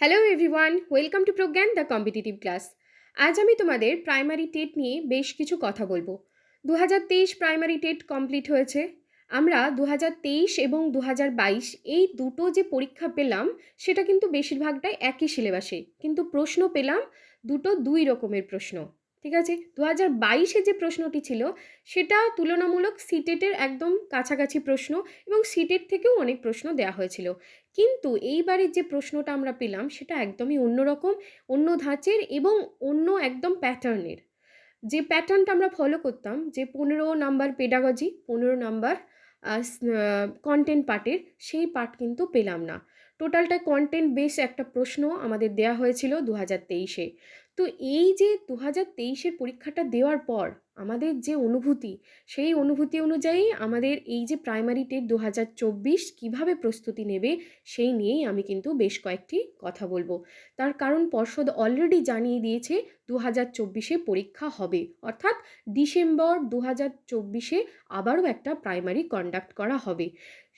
Hello everyone welcome to Pragyan the competitive class আজ আমি তোমাদের প্রাইমারি টেট নিয়ে বেশ কিছু কথা বলব। দু হাজার তেইশ প্রাইমারি টেট কমপ্লিট হয়েছে। আমরা দু হাজার তেইশ এবং দু হাজার বাইশ এই দুটো যে পরীক্ষা পেলাম, সেটা কিন্তু বেশিরভাগটাই একই সিলেবাসে কিন্তু প্রশ্ন পেলাম দুটো দুই রকমের প্রশ্ন। ঠিক আছে? দু হাজার বাইশে যে প্রশ্নটি ছিল, সেটা তুলনামূলক সিটেটের একদম কাছাকাছি প্রশ্ন এবং সিটেট থেকেও অনেক প্রশ্ন দেওয়া হয়েছিল। কিন্তু এইবারের যে প্রশ্নটা আমরা পেলাম, সেটা একদমই অন্যরকম, অন্য ধাঁচের এবং অন্য একদম প্যাটার্নের। যে প্যাটার্নটা আমরা ফলো করতাম, যে পনেরো নাম্বার পেডাগজি পনেরো নাম্বার কন্টেন্ট পার্টের সেই পার্ট কিন্তু পেলাম না। টোটালটা কন্টেন্ট বেস একটা প্রশ্ন আমাদের দেয়া হয়েছিল দু হাজার তেইশে। তো এই যে দু হাজার তেইশের পরীক্ষাটা দেওয়ার পর আমাদের যে অনুভূতি, সেই অনুভূতি অনুযায়ী আমাদের এই যে প্রাইমারি টেট দু হাজার চব্বিশ কীভাবে প্রস্তুতি নেবে, সেই নিয়েই আমি কিন্তু বেশ কয়েকটি কথা বলব। তার কারণ পর্ষদ অলরেডি জানিয়ে দিয়েছে দু হাজার চব্বিশে পরীক্ষা হবে। অর্থাৎ ডিসেম্বর দু হাজার চব্বিশে আবারও একটা প্রাইমারি কন্ডাক্ট করা হবে।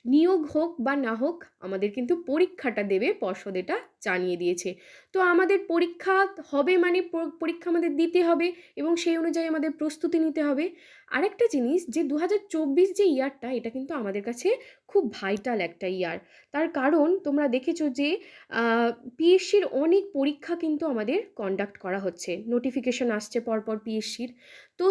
নিয়োগ হোক বা না হোক, আমাদের কিন্তু পরীক্ষাটা দেবে, পর্ষদ এটা জানিয়ে দিয়েছে। তো আমাদের পরীক্ষা হবে মানে পরীক্ষা আমাদের দিতে হবে এবং সেই অনুযায়ী আমাদের প্রস্তুতি নিতে হবে। আরেকটা জিনিস যে দু হাজার চব্বিশ যে ইয়ারটা এটা কিন্তু আমাদের কাছে খুব ভাইটাল একটা ইয়ার তার কারণ তোমরা দেখেছ যে পিএসসির অনেক পরীক্ষা কিন্তু আমাদের কন্ডাক্ট করা হচ্ছে। নোটিফিকেশন আসছে পরপর পিএসসির তো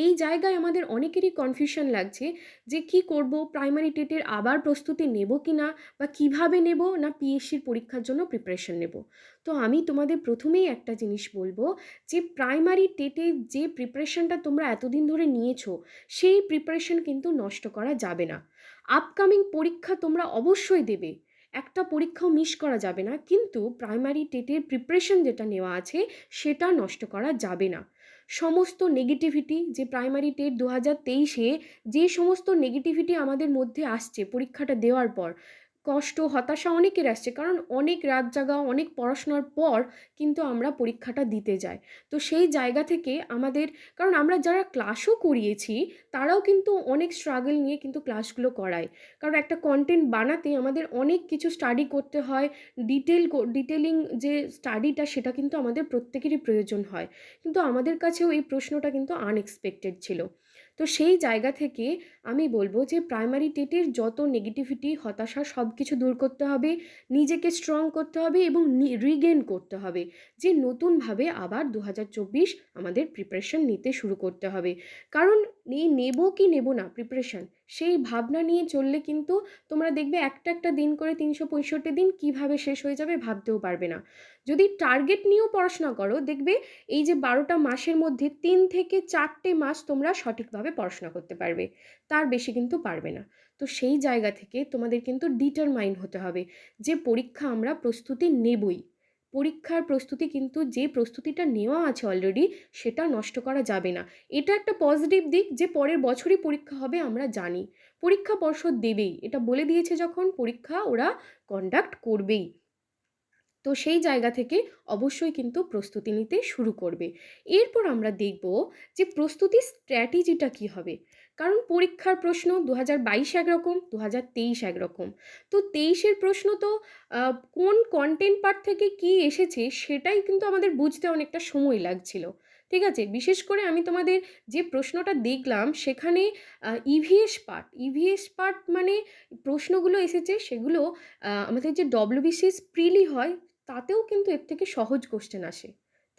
এই জায়গায় আমাদের অনেকেরই কনফিউশন লাগছে যে, কি করব? প্রাইমারি টেটের আবার প্রস্তুতি নেব কি না বা কীভাবে নেব? না পিএসসির পরীক্ষার জন্য প্রিপারেশন নেব? তো আমি তোমাদের প্রথমেই একটা জিনিস বলব যে প্রাইমারি টেটের যে প্রিপারেশনটা তোমরা এতদিন ধরে নিয়েছো, সেই প্রিপারেশন কিন্তু নষ্ট করা যাবে না। আপকামিং পরীক্ষা তোমরা অবশ্যই দেবে। একটা পরীক্ষাও মিস করা যাবে না, কিন্তু প্রাইমারি টেটের প্রিপারেশন যেটা নেওয়া আছে, সেটা নষ্ট করা যাবে না। সমস্ত নেগেটিভিটি যে প্রাইমারি টেট দু হাজার তেইশে যে সমস্ত নেগেটিভিটি আমাদের মধ্যে আসছে পরীক্ষাটা দেওয়ার পর কষ্ট, হতাশা অনেকের আসছে। কারণ অনেক রাত জাগা, অনেক পড়াশোনার পর কিন্তু আমরা পরীক্ষাটা দিতে যাই। তো সেই জায়গা থেকে আমাদের, কারণ আমরা যারা ক্লাসও করিয়েছি, তারাও কিন্তু অনেক স্ট্রাগল নিয়ে কিন্তু ক্লাসগুলো করায়। কারণ একটা কন্টেন্ট বানাতে আমাদের অনেক কিছু স্টাডি করতে হয়। ডিটেল ডিটেলিং যে স্টাডিটা সেটা কিন্তু আমাদের প্রত্যেকেরই প্রয়োজন হয়। কিন্তু আমাদের কাছেও এই প্রশ্নটা কিন্তু আনএক্সপেক্টেড ছিল। তো সেই জায়গা থেকে আমি বলব যে প্রাইমারি টেটের যত নেগেটিভিটি হতাশা সব কিছু দূর করতে হবে, নিজেকে স্ট্রং করতে হবে এবং রিগেন করতে হবে। যে নতুনভাবে আবার দু হাজার চব্বিশ আমাদের প্রিপারেশন নিতে শুরু করতে হবে। কারণ এই নেব কি নেব না প্রিপারেশান সেই ভাবনা নিয়ে চললে কিন্তু তোমরা দেখবে একটা একটা দিন করে তিনশো পঁয়ষট্টি দিন কীভাবে শেষ হয়ে যাবে ভাবতেও পারবে না। যদি টার্গেট নিয়েও পড়াশোনা করো, দেখবে এই যে বারোটা মাসের মধ্যে তিন থেকে চারটে মাস তোমরা সঠিকভাবে পড়াশোনা করতে পারবে, তার বেশি কিন্তু পারবে না। তো সেই জায়গা থেকে তোমাদের কিন্তু ডিটারমাইন হতে হবে যে পরীক্ষা আমরা প্রস্তুতি নেবই। পরীক্ষার প্রস্তুতি কিন্তু যে প্রস্তুতিটা নেওয়া আছে অলরেডি সেটা নষ্ট করা যাবে না। এটা একটা পজিটিভ দিক যে পরের বছরই পরীক্ষা হবে, আমরা জানি। পরীক্ষা পর্ষদ দেবেই। এটা বলে দিয়েছে যখন, পরীক্ষা ওরা কন্ডাক্ট করবেই। তো সেই জায়গা থেকে অবশ্যই কিন্তু প্রস্তুতি নিতে শুরু করবে। এরপর আমরা দেখব যে প্রস্তুতি স্ট্র্যাটেজিটা কী হবে। কারণ পরীক্ষার প্রশ্ন দু হাজার বাইশ একরকম দু হাজার তেইশ একরকম। তো তেইশের প্রশ্ন তো কোন কন্টেন্ট পার্ট থেকে কি এসেছে সেটাই কিন্তু আমাদের বুঝতে অনেকটা সময় লাগছিল। ঠিক আছে? বিশেষ করে আমি তোমাদের যে প্রশ্নটা দেখলাম সেখানে ইভিএস পার্ট ইভিএস পার্ট মানে প্রশ্নগুলো এসেছে সেগুলো আমাদের যে ডব্লিউবিসিএস প্রিলি হয় তাতেও কিন্তু এর থেকে সহজ কোশ্চেন আসে।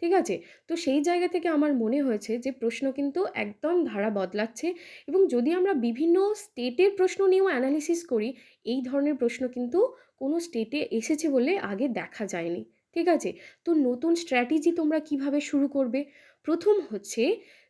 ঠিক আছে? তো সেই জায়গা থেকে আমার মনে হয়েছে যে, প্রশ্ন কিন্তু একদম ধারা বদলাচ্ছে এবং যদি আমরা বিভিন্ন স্টেটের প্রশ্ন নিয়েও অ্যানালিসিস করি, এই ধরনের প্রশ্ন কিন্তু কোনো স্টেটে এসেছে বলে আগে দেখা যায়নি। ঠিক আছে? তো নতুন স্ট্র্যাটেজি তোমরা কীভাবে শুরু করবে? প্রথম হচ্ছে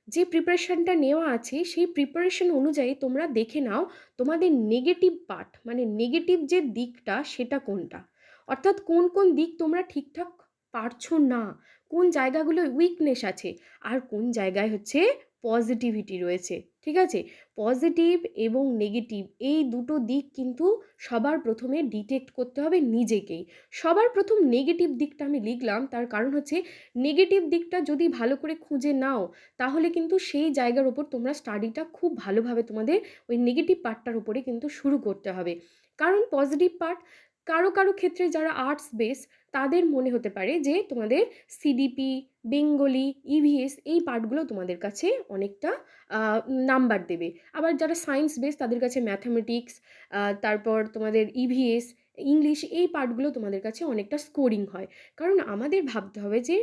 যে প্রিপারেশানটা নেওয়া আছে, সেই প্রিপারেশন অনুযায়ী তোমরা দেখে নাও তোমাদের নেগেটিভ পার্ট মানে নেগেটিভ যে দিকটা, সেটা কোনটা? অর্থাৎ কোন কোন দিক তোমরা ঠিকঠাক পারছ না? কোন জায়গাগুলো উইকনেস আছে? আর কোন জায়গায় হচ্ছে পজিটিভিটি রয়েছে? ঠিক আছে? পজিটিভ এবং নেগেটিভ এই দুটো দিক কিন্তু সবার প্রথমে ডিটেক্ট করতে হবে নিজেকেই। সবার প্রথম নেগেটিভ দিকটা আমি লিখলাম, তার কারণ হচ্ছে নেগেটিভ দিকটা যদি ভালো করে খুঁজে নাও, তাহলে কিন্তু সেই জায়গার ওপর তোমরা স্টাডিটা খুব ভালোভাবে তোমাদের ওই নেগেটিভ পার্টটার উপরে কিন্তু শুরু করতে হবে। কারণ পজিটিভ পার্ট কারও কারও ক্ষেত্রে যারা আর্টস বেস তাদের মনে হতে পারে যে তোমাদের সিডিপি বেঙ্গলি ইভিএস এই পার্টগুলো তোমাদের কাছে অনেকটা নাম্বার দেবে। আবার যারা সায়েন্স বেস তাদের কাছে ম্যাথামেটিক্স তারপর তোমাদের ইভিএস ইংলিশ এই পার্টগুলো তোমাদের কাছে অনেকটা স্কোরিং হয়। কারণ আমাদের ভাবতে হবে যে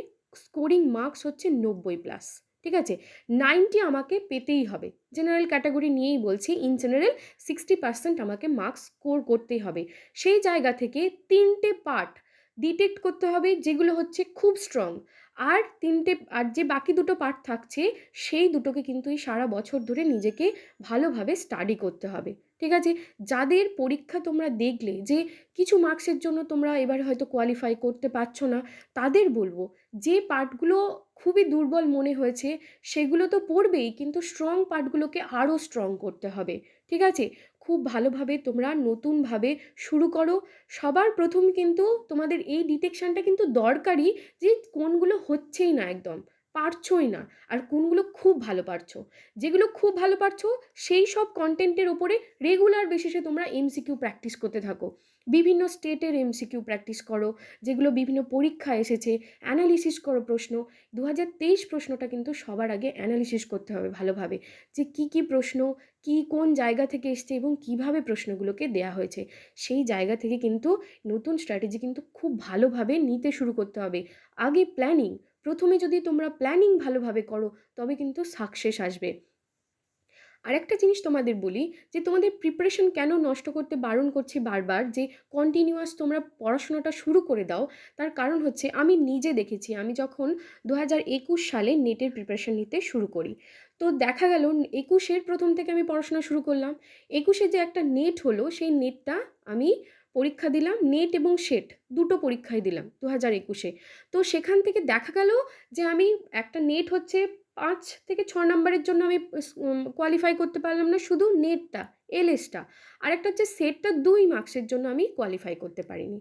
স্কোরিং মার্কস হচ্ছে নব্বই প্লাস ঠিক আছে? নাইনটি আমাকে পেতেই হবে। জেনারেল ক্যাটাগরি নিয়েই বলছি ইন জেনারেল সিক্সটি পার্সেন্ট আমাকে মার্কস স্কোর করতেই হবে। সেই জায়গা থেকে তিনটে পার্ট ডিটেক্ট করতে হবে, যেগুলো হচ্ছে খুব স্ট্রং আর তিনটে, আর যে বাকি দুটো পার্ট থাকছে, সেই দুটোকে কিন্তু এই সারা বছর ধরে নিজেকে ভালোভাবে স্টাডি করতে হবে। ঠিক আছে? যাদের পরীক্ষা তোমরা দেখলে যে কিছু মার্কসের জন্য তোমরা এবার হয়তো কোয়ালিফাই করতে পারছ না, তাদের বলব যে পার্টগুলো খুবই দুর্বল মনে হয়েছে, সেগুলো তো পড়বেই, কিন্তু স্ট্রং পার্টগুলোকে আরও স্ট্রং করতে হবে। ঠিক আছে? খুব ভালোভাবে তোমরা নতুনভাবে শুরু করো। সবার প্রথম কিন্তু তোমাদের এই ডিটেকশানটা কিন্তু দরকারি যে কোনগুলো হচ্ছেই না একদম। পারছোই না। আর কোনগুলো খুব ভালো পারছ? যেগুলো খুব ভালো পারছ, সেই সব কন্টেন্টের ওপরে রেগুলার বেসিসে তোমরা এমসিকিউ প্র্যাকটিস করতে থাকো। বিভিন্ন স্টেটের এমসিকিউ প্র্যাকটিস করো, যেগুলো বিভিন্ন পরীক্ষা এসেছে অ্যানালিসিস করো প্রশ্ন। দু হাজার তেইশ প্রশ্নটা কিন্তু সবার আগে অ্যানালিসিস করতে হবে ভালোভাবে। যে কি কি প্রশ্ন, কি কোন জায়গা থেকে এসছে এবং কীভাবে প্রশ্নগুলোকে দেয়া হয়েছে। সেই জায়গা থেকে কিন্তু নতুন স্ট্র্যাটেজি কিন্তু খুব ভালোভাবে নিতে শুরু করতে হবে। আগে প্ল্যানিং প্রথমে যদি তোমরা প্ল্যানিং ভালোভাবে করো, তবে কিন্তু সাকসেস আসবে। আরেকটা জিনিস তোমাদের বলি, যে তোমাদের প্রিপারেশন কেন নষ্ট করতে বারণ করছি বারবার, যে কন্টিনিউয়াস তোমরা পড়াশোনাটা শুরু করে দাও, তার কারণ হচ্ছে আমি নিজে দেখেছি, আমি যখন দু হাজার একুশ সালে নেটের প্রিপারেশন নিতে শুরু করি, তো দেখা গেল একুশের প্রথম থেকে আমি পড়াশোনা শুরু করলাম। একুশে যে একটা নেট হলো, সেই নেটটা আমি পরীক্ষা দিলাম, নেট এবং সেট দুটো পরীক্ষাই দিলাম দু হাজার একুশে। তো সেখান থেকে দেখা গেল যে আমি একটা নেট হচ্ছে পাঁচ থেকে ছ নম্বরের জন্য আমি কোয়ালিফাই করতে পারলাম না, শুধু নেটটা। এলএসটা আরেকটা হচ্ছে সেটটা দুই মার্কসের জন্য আমি কোয়ালিফাই করতে পারিনি।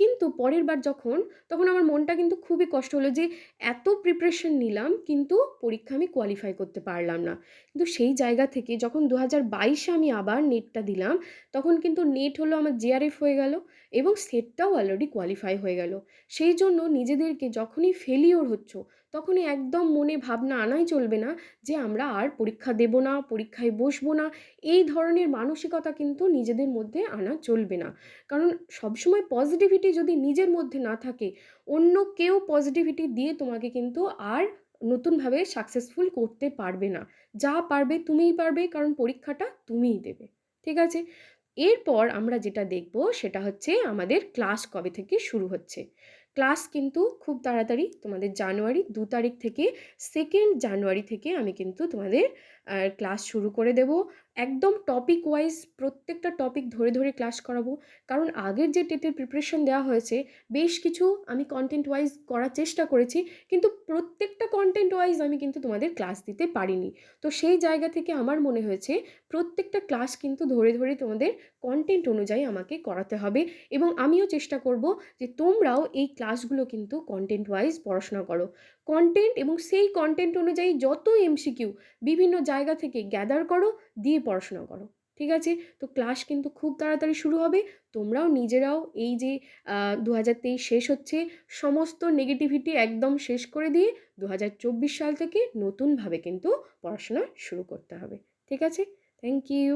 কিন্তু পরের বার যখন, তখন আমার মনটা কিন্তু খুবই কষ্ট হলো যে এত প্রিপারেশন নিলাম, কিন্তু পরীক্ষা আমি কোয়ালিফাই করতে পারলাম না। কিন্তু সেই জায়গা থেকে যখন দু হাজার বাইশে আমি আবার নেটটা দিলাম, তখন কিন্তু নেট হলো আমার জেআরএফ হয়ে গেল এবং সেটটাও অলরেডি কোয়ালিফাই হয়ে গেল। সেই জন্য নিজেদেরকে যখনই ফেলিওর হচ্ছ, তখনই একদম মনে ভাবনা আনাই চলবে না যে আমরা আর পরীক্ষা দেব না, পরীক্ষায় বসবো না। এই ধরনের মানসিকতা কিন্তু নিজেদের মধ্যে আনা চলবে না। কারণ সবসময় পজিটিভিটি যদি নিজের মধ্যে না থাকে, অন্য কেউ পজিটিভিটি দিয়ে তোমাকে কিন্তু আর নতুনভাবে সাকসেসফুল করতে পারবে না। যা পারবে তুমিই পারবে, কারণ পরীক্ষাটা তুমিই দেবে। ঠিক আছে? এরপর আমরা যেটা দেখব সেটা হচ্ছে আমাদের ক্লাস কবে থেকে শুরু হচ্ছে। ক্লাস কিন্তু খুব তাড়াতাড়ি তোমাদের জানুয়ারি দু তারিখ থেকে সেকেন্ড জানুয়ারি থেকে আমি কিন্তু তোমাদের ক্লাস শুরু করে দেব। একদম টপিক ওয়াইজ প্রত্যেকটা টপিক ধরে ধরে ক্লাস করাবো। কারণ আগের যে টেটের প্রিপারেশন দেওয়া হয়েছে, বেশ কিছু আমি কন্টেন্ট ওয়াইজ করার চেষ্টা করেছি, কিন্তু প্রত্যেকটা কন্টেন্ট ওয়াইজ আমি কিন্তু তোমাদের ক্লাস দিতে পারিনি। তো সেই জায়গা থেকে আমার মনে হয়েছে, প্রত্যেকটা ক্লাস কিন্তু ধরে ধরে তোমাদের কন্টেন্ট অনুযায়ী আমাকে করাতে হবে এবং আমিও চেষ্টা করব যে তোমরাও এই ক্লাসগুলো কিন্তু কন্টেন্ট ওয়াইজ পড়াশোনা করো। কন্টেন্ট এবং সেই কন্টেন্ট অনুযায়ী যত এমসিকিউ বিভিন্ন জায়গা থেকে গ্যাদার করো, দিয়ে পড়াশোনা করো, ঠিক আছে? তো ক্লাস কিন্তু খুব তাড়াতাড়ি শুরু হবে। তোমরাও নিজেরাও এই যে দু হাজার তেইশ শেষ হচ্ছে, সমস্ত নেগেটিভিটি একদম শেষ করে দিয়ে দু হাজার চব্বিশ সাল থেকে নতুনভাবে কিন্তু পড়াশোনা শুরু করতে হবে, ঠিক আছে? Thank you